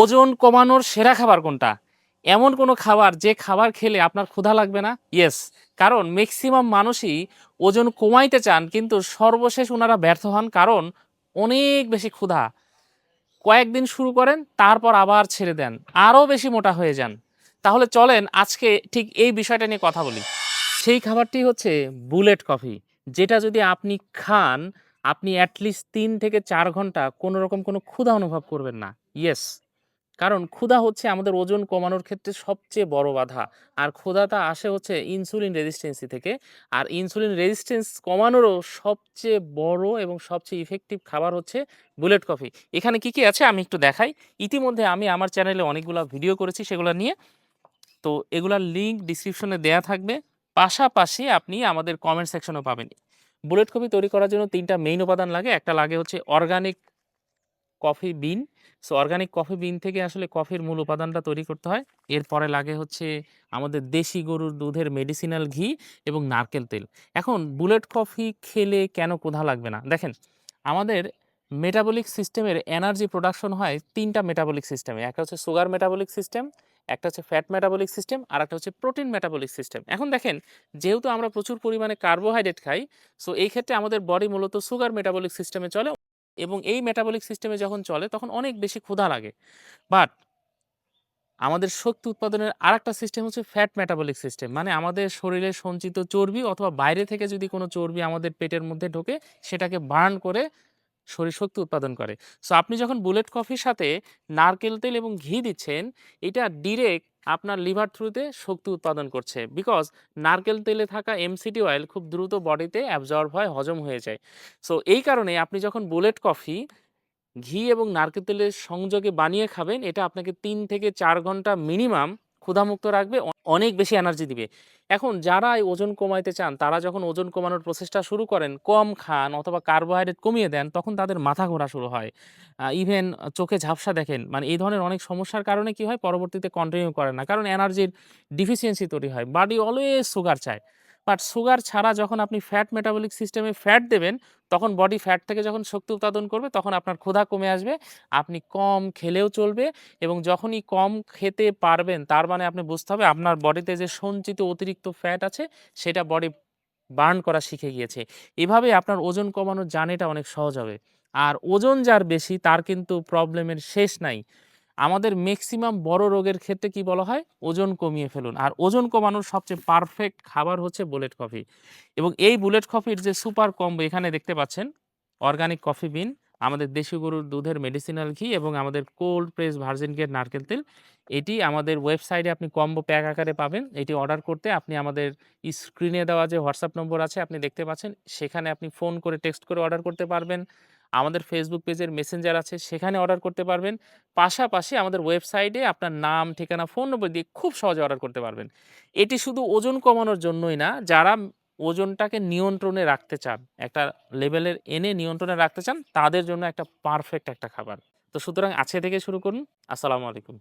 ওজন কমানোর সেরা খাবার কোনটা? এমন কোনো খাবার যে খাবার খেলে আপনার ক্ষুধা লাগবে না? ইয়েস কারণ ম্যাক্সিমাম মানুষই ওজন কমাইতে চান, কিন্তু সর্বশেষ ওনারা ব্যর্থ হন কারণ অনেক বেশি ক্ষুধা। কয়েকদিন শুরু করেন, তারপর আবার ছেড়ে দেন, আরও বেশি মোটা হয়ে যান। তাহলে চলেন আজকে ঠিক এই বিষয়টা নিয়ে কথা বলি। সেই খাবারটি হচ্ছে বুলেট কফি, যেটা যদি আপনি খান, আপনি অ্যাটলিস্ট তিন থেকে চার ঘণ্টা কোনো রকম কোনো ক্ষুধা অনুভব করবেন না। ইয়েস কারণ ক্ষুধা হচ্ছে আমাদের ওজন কমানোর ক্ষেত্রে সবচেয়ে বড় বাধা। আর ক্ষুধাটা আসে হচ্ছে ইনসুলিন রেজিস্ট্যান্সি থেকে। আর ইনসুলিন রেজিস্টেন্স কমানোরও সবচেয়ে বড় এবং সবচেয়ে ইফেক্টিভ খাবার হচ্ছে বুলেট কফি এখানে কি কি আছে আমি একটু দেখাই। ইতিমধ্যে আমি আমার চ্যানেলে অনেকগুলো ভিডিও করেছি সেগুলো নিয়ে। তো এগুলার লিঙ্ক ডিসক্রিপশনে দেয়া থাকবে। পাশাপাশি আপনি আমাদের কমেন্ট সেকশনও পাবেন। বুলেট কফি তৈরি করার জন্য তিনটা মেইন উপাদান লাগে। একটা লাগে হচ্ছে organic coffee bean. So organic coffee bean থেকে আসলে কফির মূল উপাদানটা তৈরি করতে হয়। এরপরে লাগে হচ্ছে আমাদের দেশি গরুর দুধের মেডিসিনাল ঘি এবং নারকেল তেল। এখন বুলেট কফি খেলে কেন ক্ষুধা লাগবে না? দেখেন, আমাদের মেটাবলিক সিস্টেমের এনার্জি প্রোডাকশন হয় তিনটা মেটাবলিক সিস্টেমে একটা হচ্ছে সুগার মেটাবলিক সিস্টেম একটা হচ্ছে ফ্যাট মেটাবলিক সিস্টেম আর একটা হচ্ছে প্রোটিন মেটাবলিক সিস্টেম এখন দেখেন, যেহেতু আমরা প্রচুর পরিমাণে কার্বোহাইড্রেট খাই সো এই ক্ষেত্রে আমাদের বডি মূলত সুগার মেটাবলিক সিস্টেমে চলে। এবং এই মেটাবলিক সিস্টেমে যখন চলে, তখন অনেক বেশি ক্ষুধা লাগে। বাট আমাদের শক্তি উৎপাদনের আর একটা সিস্টেম হচ্ছে ফ্যাট মেটাবলিক সিস্টেম মানে আমাদের শরীরে সঞ্চিত চর্বি অথবা বাইরে থেকে যদি কোনো চর্বি আমাদের পেটের মধ্যে ঢোকে, সেটাকে বার্ন করে শক্তি উৎপাদন করে। সো আপনি যখন বুলেট কফির সাথে নারকেল তেল এবং ঘি দিচ্ছেন, এটা ডিরেক্ট আপনার লিভার থ্রুতে শক্তি উৎপাদন করছে। বিকজ নারকেল তেলে থাকা এমসিটি অয়েল খুব দ্রুত বডিতে অ্যাবজর্ব হয়, হজম হয়ে যায়। সো এই কারণে আপনি যখন বুলেট কফি ঘি এবং নারকেল তেলের সংযোগে বানিয়ে খাবেন, এটা আপনাকে তিন থেকে চার ঘণ্টা মিনিমাম ক্ষুধামুক্ত রাখবে অনেক বেশি এনার্জি দিবে। এখন যারা এই ওজন কমাইতে চান, তারা যখন ওজন কমানোর প্রচেষ্টা শুরু করেন, কম খান অথবা কার্বোহাইড্রেট কমিয়ে দেন, তখন তাদের মাথা ঘোরা শুরু হয়। ইভেন চোখে ঝাপসা দেখেন। মানে এই ধরনের অনেক সমস্যার কারণে কি হয়? পরবর্তীতে কন্টিনিউ করে না। কারণ এনার্জির ডিফিসিয়েন্সি তৈরি হয়। বাডি অলওয়েজ সুগার চায়। বাট সুগার ছাড়া যখন আপনি ফ্যাট মেটাবলিক সিস্টেমে ফ্যাট দেবেন, তখন বডি ফ্যাট থেকে যখন শক্তি উৎপাদন করবে, তখন আপনার ক্ষুধা কমে আসবে, আপনি কম খেলেও চলবে এবং যখনই কম খেতে পারবেন, তার মানে আপনি বুঝতে হবে আপনার বডিতে যে সঞ্চিত অতিরিক্ত ফ্যাট আছে, সেটা বডি বার্ন করা শিখে গিয়েছে। এভাবে আপনার ওজন কমানোর জার্নিটা অনেক সহজ হবে। আর ওজন যার বেশি, তার কিন্তু প্রবলেমের শেষ নাই। আমাদের ম্যাক্সিমাম বড় রোগের ক্ষেত্রে কি বলা হয়? ওজন কমিয়ে ফেলুন। আর ওজন কমানোর সবচেয়ে পারফেক্ট খাবার হচ্ছে বুলেট কফি এবং এই বুলেট কফির যে সুপার কম্বো এখানে দেখতে পাচ্ছেন অর্গানিক কফি বিন আমাদের দেশি গরুর দুধের মেডিসিনাল ঘি এবং আমাদের কোল্ড প্রেস ভার্জিন গেট নারকেল তেল। এটি আমাদের ওয়েবসাইটে আপনি কম্বো প্যাক আকারে পাবেন। এটি অর্ডার করতে আপনি আমাদের স্ক্রিনে দেওয়া যে হোয়াটসঅ্যাপ নম্বর আছে, আপনি দেখতে পাচ্ছেন। সেখানে আপনি ফোন করে টেক্সট করে অর্ডার করতে পারবেন। আমাদের ফেসবুক পেজের মেসেঞ্জার আছে, সেখানে অর্ডার করতে পারবেন। পাশাপাশি আমাদের ওয়েবসাইটে আপনার নাম, ঠিকানা ফোন নম্বর দিয়ে খুব সহজে অর্ডার করতে পারবেন। এটি শুধু ওজন কমানোর জন্যই না, যারা ওজনটাকে নিয়ন্ত্রণে রাখতে চান, একটা লেভেলের এনে নিয়ন্ত্রণে রাখতে চান, তাদের জন্য একটা পারফেক্ট একটা খাবার। তো সুতরাং আজকে থেকে শুরু করুন। আসসালামু আলাইকুম।